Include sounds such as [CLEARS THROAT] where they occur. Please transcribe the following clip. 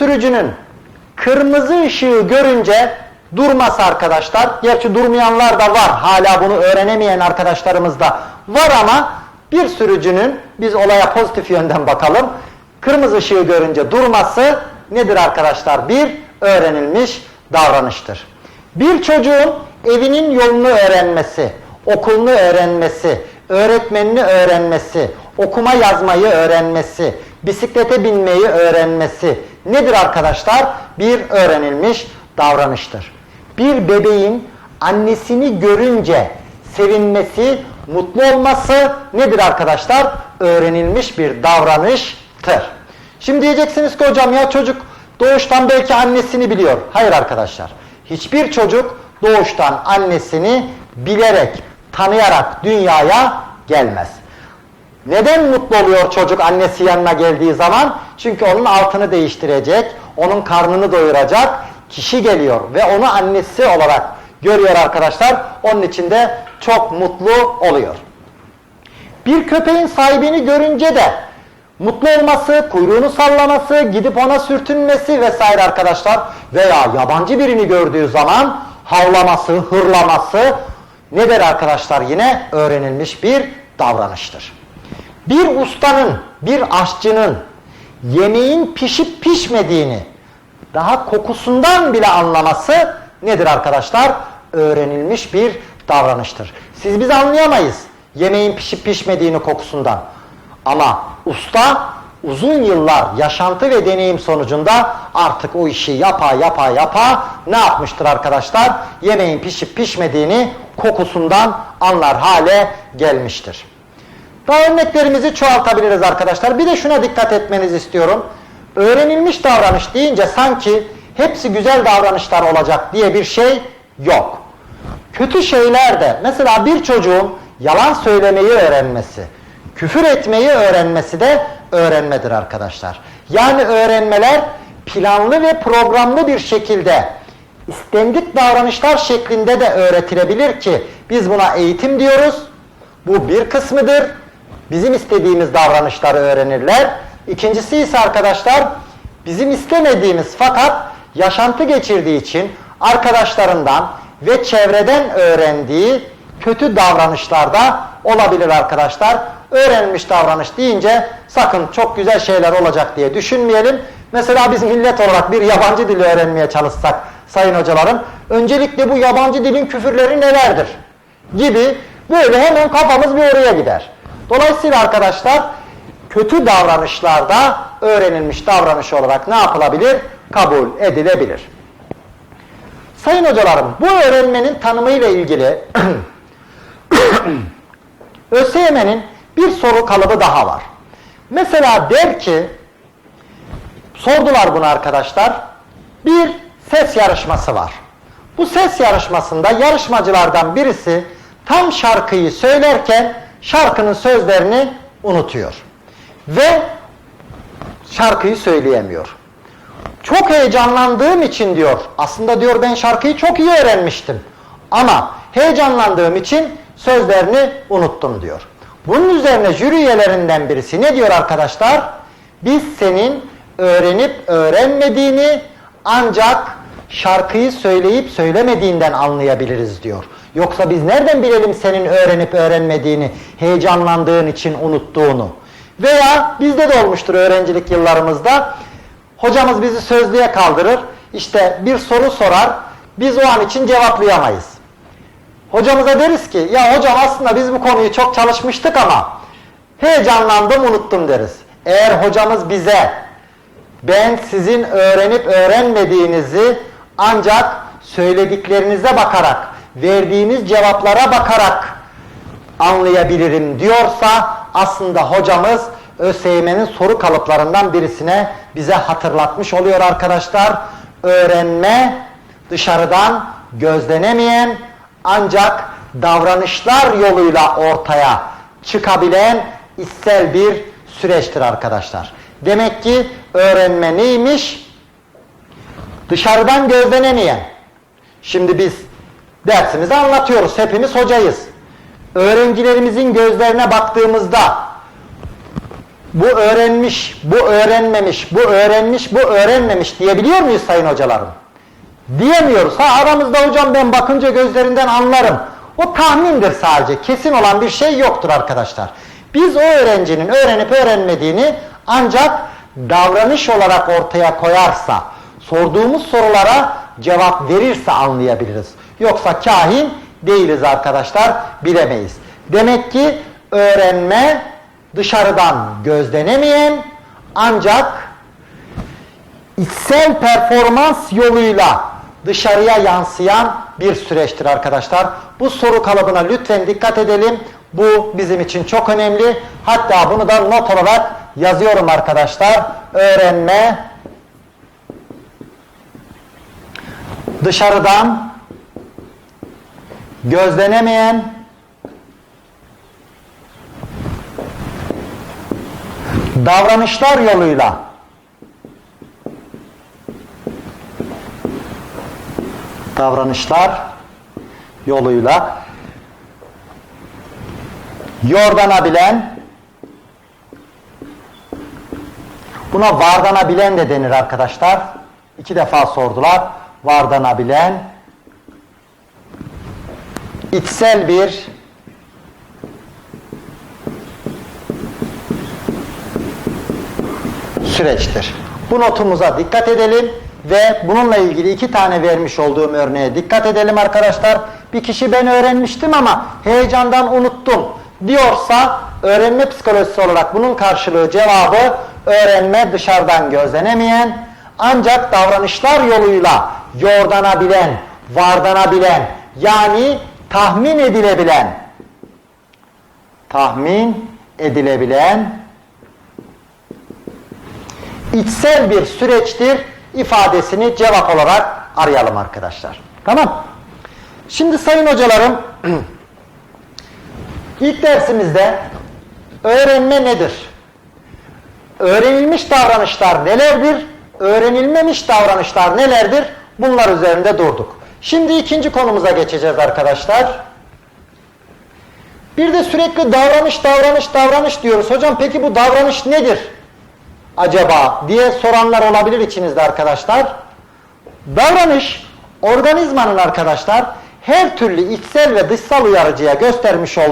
sürücünün kırmızı ışığı görünce durması arkadaşlar. Gerçi durmayanlar da var. Hala bunu öğrenemeyen arkadaşlarımız da var ama bir sürücünün biz olaya pozitif yönden bakalım. Kırmızı ışığı görünce durması nedir arkadaşlar? Bir öğrenilmiş davranıştır. Bir çocuğun evinin yolunu öğrenmesi, okulunu öğrenmesi, öğretmenini öğrenmesi, okuma yazmayı öğrenmesi, bisiklete binmeyi öğrenmesi nedir arkadaşlar? Bir öğrenilmiş davranıştır. Bir bebeğin annesini görünce sevinmesi, mutlu olması nedir arkadaşlar? Öğrenilmiş bir davranıştır. Şimdi diyeceksiniz ki hocam ya çocuk doğuştan belki annesini biliyor. Hayır arkadaşlar. Hiçbir çocuk doğuştan annesini bilerek, tanıyarak dünyaya gelmez. Neden mutlu oluyor çocuk annesi yanına geldiği zaman? Çünkü onun altını değiştirecek, onun karnını doyuracak kişi geliyor ve onu annesi olarak görüyor arkadaşlar. Onun için de çok mutlu oluyor. Bir köpeğin sahibini görünce de mutlu olması, kuyruğunu sallaması, gidip ona sürtünmesi vesaire arkadaşlar veya yabancı birini gördüğü zaman havlaması, hırlaması nedir arkadaşlar? Yine öğrenilmiş bir davranıştır. Bir ustanın, bir aşçının yemeğin pişip pişmediğini daha kokusundan bile anlaması nedir arkadaşlar? Öğrenilmiş bir davranıştır. Siz biz anlayamayız yemeğin pişip pişmediğini kokusundan. Ama usta uzun yıllar yaşantı ve deneyim sonucunda artık o işi yapa yapa yapa ne yapmıştır arkadaşlar? Yemeğin pişip pişmediğini kokusundan anlar hale gelmiştir. Daha örneklerimizi çoğaltabiliriz arkadaşlar. Bir de şuna dikkat etmenizi istiyorum. Öğrenilmiş davranış deyince sanki hepsi güzel davranışlar olacak diye bir şey yok. Kötü şeyler de mesela bir çocuğun yalan söylemeyi öğrenmesi, küfür etmeyi öğrenmesi de öğrenmedir arkadaşlar. Yani öğrenmeler planlı ve programlı bir şekilde istendik davranışlar şeklinde de öğretilebilir ki biz buna eğitim diyoruz. Bu bir kısmıdır. Bizim istediğimiz davranışları öğrenirler. İkincisi ise arkadaşlar bizim istemediğimiz fakat yaşantı geçirdiği için arkadaşlarından ve çevreden öğrendiği kötü davranışlarda olabilir arkadaşlar. Öğrenilmiş davranış deyince sakın çok güzel şeyler olacak diye düşünmeyelim. Mesela biz millet olarak bir yabancı dili öğrenmeye çalışsak sayın hocalarım, öncelikle bu yabancı dilin küfürleri nelerdir gibi böyle hemen kafamız bir oraya gider. Dolayısıyla arkadaşlar kötü davranışlarda öğrenilmiş davranış olarak ne yapılabilir? Kabul edilebilir. Sayın hocalarım bu öğrenmenin tanımıyla ilgili [CLEARS THROAT] ÖSYM'nin bir soru kalıbı daha var. Mesela der ki sordular bunu arkadaşlar. Bir ses yarışması var. Bu ses yarışmasında yarışmacılardan birisi tam şarkıyı söylerken şarkının sözlerini unutuyor. Ve şarkıyı söyleyemiyor. Çok heyecanlandığım için diyor. Aslında diyor ben şarkıyı çok iyi öğrenmiştim. Ama heyecanlandığım için sözlerini unuttum diyor. Bunun üzerine jüri üyelerinden birisi ne diyor arkadaşlar? Biz senin öğrenip öğrenmediğini ancak şarkıyı söyleyip söylemediğinden anlayabiliriz diyor. Yoksa biz nereden bilelim senin öğrenip öğrenmediğini, heyecanlandığın için unuttuğunu? Veya bizde de olmuştur öğrencilik yıllarımızda. Hocamız bizi sözlüğe kaldırır. İşte bir soru sorar. Biz o an için cevaplayamayız. Hocamıza deriz ki ya hocam aslında biz bu konuyu çok çalışmıştık ama heyecanlandım unuttum deriz. Eğer hocamız bize ben sizin öğrenip öğrenmediğinizi ancak söylediklerinize bakarak, verdiğiniz cevaplara bakarak anlayabilirim diyorsa aslında hocamız ÖSYM'nin soru kalıplarından birisine bize hatırlatmış oluyor arkadaşlar. Öğrenme dışarıdan gözlenemeyen ancak davranışlar yoluyla ortaya çıkabilen içsel bir süreçtir arkadaşlar. Demek ki öğrenme neymiş? Dışarıdan gözlenemeyen. Şimdi biz dersimizi anlatıyoruz. Hepimiz hocayız. Öğrencilerimizin gözlerine baktığımızda bu öğrenmiş, bu öğrenmemiş, bu öğrenmiş, bu öğrenmemiş diyebiliyor muyuz sayın hocalarım? Diyemiyoruz. Ha aramızda hocam ben bakınca gözlerinden anlarım. O tahmindir sadece. Kesin olan bir şey yoktur arkadaşlar. Biz o öğrencinin öğrenip öğrenmediğini ancak davranış olarak ortaya koyarsa, sorduğumuz sorulara cevap verirse anlayabiliriz. Yoksa kahin değiliz arkadaşlar, bilemeyiz. Demek ki öğrenme dışarıdan gözlenemeyen ancak içsel performans yoluyla dışarıya yansıyan bir süreçtir arkadaşlar. Bu soru kalıbına lütfen dikkat edelim. Bu bizim için çok önemli. Hatta bunu da not olarak yazıyorum arkadaşlar. Öğrenme dışarıdan gözlenemeyen davranışlar yoluyla davranışlar yoluyla yordanabilen buna vardanabilen de denir arkadaşlar. İki defa sordular. Vardanabilen içsel bir süreçtir. Bu notumuza dikkat edelim ve bununla ilgili iki tane vermiş olduğum örneğe dikkat edelim arkadaşlar. Bir kişi ben öğrenmiştim ama heyecandan unuttum diyorsa öğrenme psikolojisi olarak bunun karşılığı cevabı öğrenme dışarıdan gözlenemeyen ancak davranışlar yoluyla yordanabilen, vardanabilen yani tahmin edilebilen tahmin edilebilen içsel bir süreçtir ifadesini cevap olarak arayalım arkadaşlar. Tamam. Şimdi sayın hocalarım [CLEARS THROAT] ilk dersimizde öğrenme nedir? Öğrenilmiş davranışlar nelerdir? Öğrenilmemiş davranışlar nelerdir? Bunlar üzerinde durduk. Şimdi ikinci konumuza geçeceğiz arkadaşlar. Bir de sürekli davranış, davranış, davranış diyoruz. Hocam peki bu davranış nedir? acaba diye soranlar olabilir içinizde arkadaşlar. Davranış organizmanın arkadaşlar her türlü içsel ve dışsal uyarıcıya göstermiş olduğu